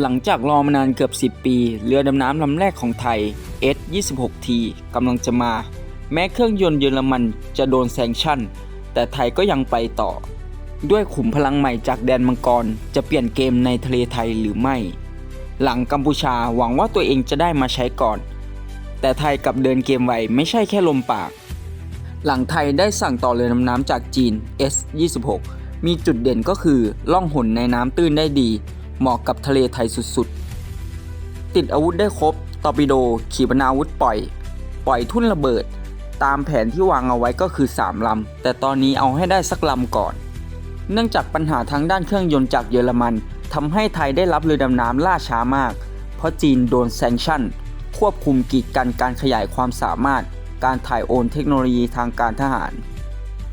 หลังจากรอมานานเกือบ 10 ปี เรือดำน้ำลำแรกของไทย S26T กำลังจะมา แม้เครื่องยนต์เยอรมันจะโดนแซงชั่น แต่ไทยก็ยังไปต่อ ด้วยขุมพลังใหม่จากแดนมังกร จะเปลี่ยนเกมในทะเลไทยหรือไม่ หลังกัมพูชาหวังว่าตัวเองจะได้มาใช้ก่อน แต่ไทยกับเดินเกมไวไม่ใช่แค่ลมปาก หลังไทยได้สั่งต่อเรือดำน้ำจากจีน S26 มีจุดเด่นก็คือล่องหนในน้ำตื้นได้ดี เหมาะกับทะเลไทยสุดๆ ติดอาวุธได้ครบ ตอร์ปิโด ขีปนาวุธปล่อย ปล่อยทุ่นระเบิด ตามแผนที่วางเอาไว้ก็คือ 3 ลำ แต่ตอนนี้เอาให้ได้สักลำก่อน เนื่องจากปัญหาทางด้านเครื่องยนต์จากเยอรมันทำให้ไทยได้รับเรือดำน้ำล่าช้ามาก เพราะจีนโดนแซงชั่น ควบคุมกีดกันการขยายความสามารถ การถ่ายโอนเทคโนโลยีทางการทหาร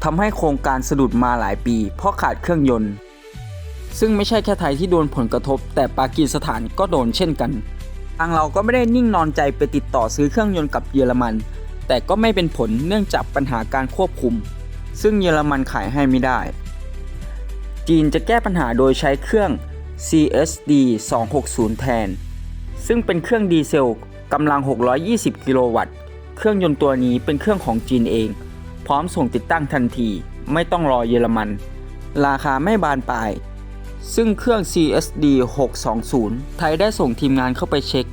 ทำให้โครงการสะดุดมาหลายปี เพราะขาดเครื่องยนต์ ซึ่งไม่ใช่แค่ไทยที่โดนผลกระทบ แต่ปากีสถานก็โดนเช่นกันทางเราก็ไม่ได้นิ่งนอนใจไปติดต่อซื้อเครื่องยนต์กับเยอรมัน แต่ก็ไม่เป็นผลเนื่องจากปัญหาการควบคุม ซึ่งเยอรมันขายให้ไม่ได้ จีนจะแก้ปัญหาโดยใช้เครื่อง CSD 260 แทน ซึ่งเป็นเครื่องดีเซลกำลัง 620 กิโลวัตต์ เครื่องยนต์ตัวนี้เป็นเครื่องของจีนเอง พร้อมส่งติดตั้งทันที ไม่ต้องรอเยอรมัน ราคาไม่บานปลาย ซึ่งเครื่อง CSD 620 ไทยได้ส่งทีมงานเข้าไปเช็ค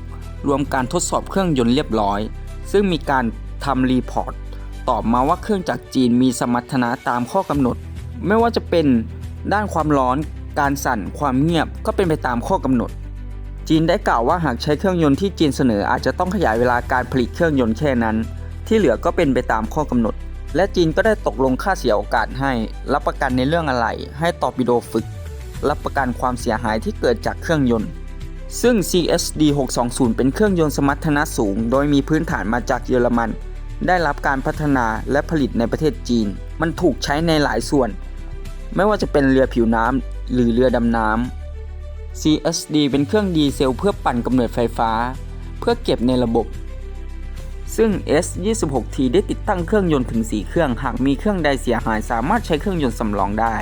รวมการทดสอบเครื่องยนต์เรียบร้อย ซึ่งมีการทำรีพอร์ต ตอบมาว่าเครื่องจากจีนมีสมรรถนะตามข้อกำหนด ไม่ว่าจะเป็นด้านความร้อน การสั่น ความเงียบ ก็เป็นไปตามข้อกำหนด จีนได้กล่าวว่าหากใช้เครื่องยนต์ที่จีนเสนออาจจะต้องขยายเวลาการผลิตเครื่องยนต์แค่นั้น ที่เหลือก็เป็นไปตามข้อกำหนด และจีนก็ได้ตกลงค่าเสียโอกาสให้ รับประกันในเรื่องอะไร ให้ตอร์ปิโดฝึก รับประกันความเสียหายที่เกิดจากเครื่องยนต์ ซึ่ง CSD 620เป็นเครื่องยนต์สมรรถนะสูง โดยมีพื้นฐานมาจากเยอรมัน ได้รับการพัฒนาและผลิตในประเทศจีน มันถูกใช้ในหลายส่วน ไม่ว่าจะเป็นเรือผิวน้ำหรือเรือดำน้ำ CSD เป็นเครื่องดีเซลเพื่อปั่นกำเนิดไฟฟ้า เพื่อเก็บในระบบซึ่ง S26T ได้ติดตั้งเครื่องยนต์ถึง 4 เครื่อง หากมีเครื่องใดเสียหายสามารถใช้เครื่องยนต์สำรองได้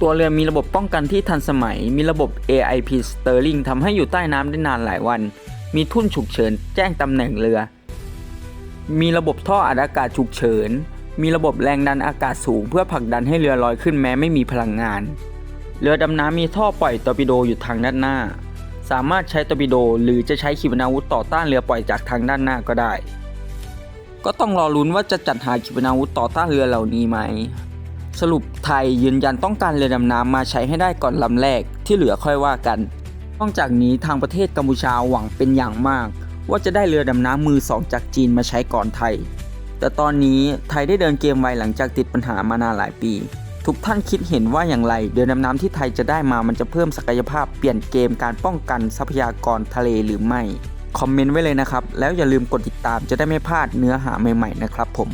ตัวเรือมีระบบป้องกันที่ทันสมัย มีระบบ AIP Sterling ทำให้อยู่ใต้น้ำได้นานหลายวัน มีทุ่นฉุกเฉินแจ้งตำแหน่งเรือ มีระบบท่ออัดอากาศฉุกเฉิน มีระบบแรงดันอากาศสูง เพื่อผลักดันให้เรือลอยขึ้นแม้ไม่มีพลังงาน เรือดำน้ำมีท่อปล่อยตอร์ปิโดอยู่ทางด้านหน้า สามารถใช้ตอร์ปิโดหรือจะใช้ขีปนาวุธต่อต้านเรือปล่อยจากทางด้านหน้าก็ได้ ก็ต้องรอลุ้นว่าจะจัดหาขีปนาวุธต่อต้านเรือเหล่านี้ไหม สรุปไทยยืนยันต้องการเรือดำน้ำมาใช้ให้ได้ก่อนลำแรกที่เหลือค่อยว่ากันนอกจากนี้ทางประเทศกัมพูชาหวังเป็นอย่างมาก ว่าจะได้เรือดำน้ำมือสองจากจีนมาใช้ก่อนไทย แต่ตอนนี้ไทยได้เดินเกมไวหลังจากติดปัญหามานานหลายปี ทุกท่านคิดเห็นว่าอย่างไรเรือดำน้ำที่ไทยจะได้มามันจะเพิ่มศักยภาพเปลี่ยนเกมการป้องกันทรัพยากรทะเลหรือไม่ คอมเมนต์ไว้เลยนะครับ แล้วอย่าลืมกดติดตามจะได้ไม่พลาดเนื้อหาใหม่ๆนะครับผม